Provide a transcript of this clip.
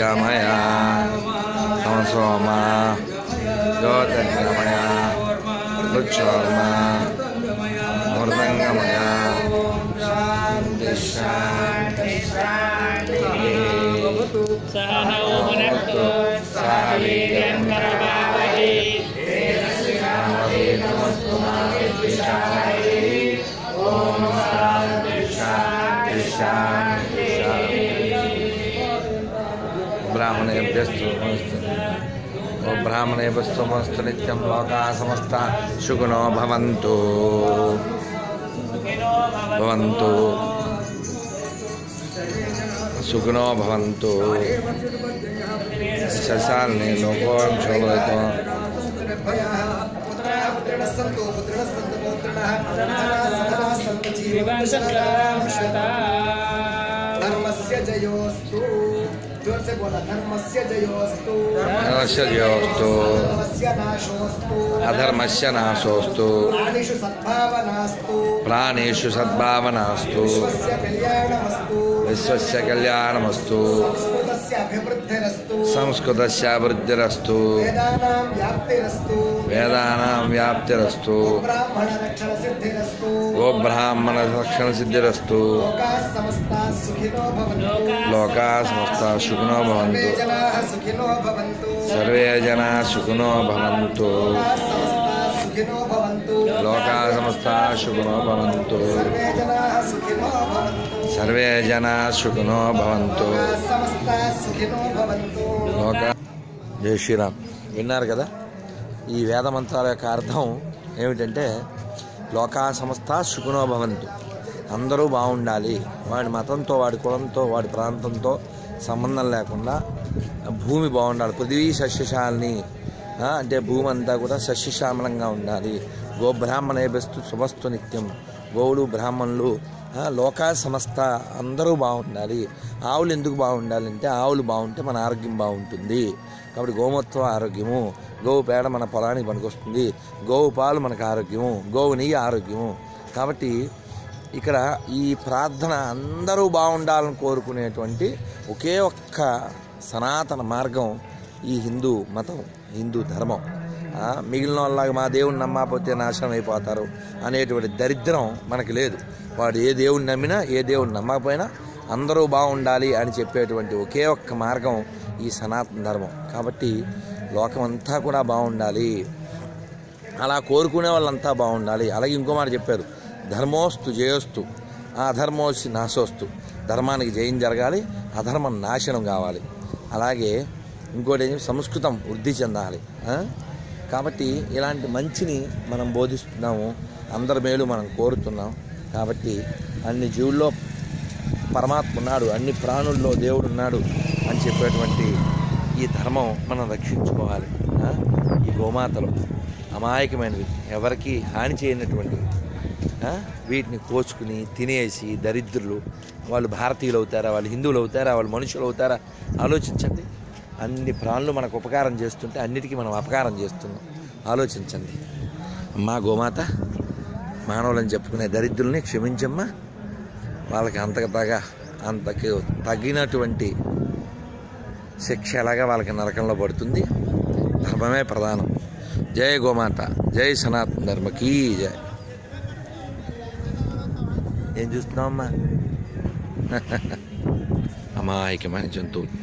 Gajamaya Samasoma Jyotirgamaya Luchorma Murtangamaya Shanti Shanti Shanti Sahahu Munaktu ब्राह्मणे तो ब्राह्मणे वस्तुमस्तु नित्यं लोका समस्ता सुगुणो भवन्तु भवन्तु सुगुणो भवन्तु ससाल ने लोगों छोड़ो तो धर्मस्य जयोस्तु ज़ोर से बोला धर्मस्य जयोस्तु। धर्मस्य जयोस्तु। धर्मस्य नाशोस्तु। अधर्मस्य नाशोस्तु। प्राणिषु सद्भावनास्तु। प्राणिषु सद्भावनास्तु। विश्वस्य कल्याणमस्तु। विश्वस्य कल्याणमस्तु। संस्कृतस्य वृद्धिरस्तु वेदानां व्याप्तिरस्तु। गोब्राह्मणलक्षणसिद्धिरस्तु लोकाः समस्ताः सुखिनो भवन्तु। सर्वे जनाः सुखिनो भवन्तु। लोकाः సమస్తా భవంతు సర్వే జనా సుఖినో భవంతు లోక జై శ్రీరామ్ విన్నారు కదా? ఈ వేద మంత్రాల యొక్క అర్థం ఏమిటంటే లోకా సంస్థ సుఖినో భవంతు అందరూ బాగుండాలి. వాడి మతంతో వాడి కులంతో వాడి ప్రాంతంతో సంబంధం లేకుండా భూమి బాగుండాలి. పృథ్వీ సస్యశాలని అంటే భూమి అంతా కూడా సస్యశ్యామలంగా ఉండాలి. గోబ్రాహ్మణే బెస్తు నిత్యం. గోవులు బ్రాహ్మణులు లోకా సమస్త అందరూ బాగుండాలి. ఆవులు ఎందుకు బాగుండాలంటే ఆవులు బాగుంటే మన ఆరోగ్యం బాగుంటుంది. కాబట్టి గోమత్వ ఆరోగ్యము గోవు పేడ మన పొలానికి పనికొస్తుంది. గోవు పాలు మనకు ఆరోగ్యము గోవు నెయ్యి ఆరోగ్యము. కాబట్టి ఇక్కడ ఈ ప్రార్థన అందరూ బాగుండాలని కోరుకునేటువంటి ఒకే ఒక్క సనాతన మార్గం ఈ హిందూ మతం హిందూ ధర్మం మిగిలిన వాళ్ళలాగా మా దేవుడిని నమ్మకపోతే నాశనం అయిపోతారు అనేటువంటి దరిద్రం మనకి లేదు. వాడు ఏ దేవుడిని నమ్మినా ఏ దేవుడిని నమ్మకపోయినా అందరూ బాగుండాలి అని చెప్పేటువంటి ఒకే ఒక్క మార్గం ఈ సనాతన ధర్మం. కాబట్టి లోకమంతా కూడా బాగుండాలి. అలా కోరుకునే వాళ్ళంతా బాగుండాలి. అలాగే ఇంకో మాట చెప్పారు. ధర్మోస్తు జయోస్తు. ఆ ధర్మోసి నాశోస్తు. ధర్మానికి జయం జరగాలి అధర్మం నాశనం కావాలి. అలాగే ఇంకోటి ఏంటి సంస్కృతం వృద్ధి చెందాలి కాబట్టి ఇలాంటి మంచిని మనం బోధిస్తున్నాము అందరి మేలు మనం కోరుతున్నాం. కాబట్టి అన్ని జీవుల్లో పరమాత్మ ఉన్నాడు అన్ని ప్రాణుల్లో దేవుడు ఉన్నాడు అని చెప్పేటువంటి ఈ ధర్మం మనం రక్షించుకోవాలి ఈ గోమాతలు అమాయకమైనవి ఎవరికి హాని చేయనటువంటివి వీటిని కోసుకుని తినేసి దరిద్రులు వాళ్ళు భారతీయులు అవుతారా వాళ్ళు హిందువులు అవుతారా వాళ్ళు మనుషులు అవుతారా? ఆలోచించండి. అన్ని ప్రాణులు మనకు ఉపకారం చేస్తుంటే అన్నిటికీ మనం అపకారం చేస్తున్నాం. ఆలోచించండి. అమ్మా గోమాత మానవులని చెప్పుకునే దరిద్రుల్ని క్షమించమ్మా. వాళ్ళకి అంతకు తగ అంతకు తగినటువంటి శిక్ష ఎలాగా వాళ్ళకి నరకంలో పడుతుంది? ధర్మమే ప్రధానం. జయ గోమాత జై సనాతన ధర్మకీ జయ ఏం చూస్తున్నావమ్మా అమాయకమైన జంతువులు.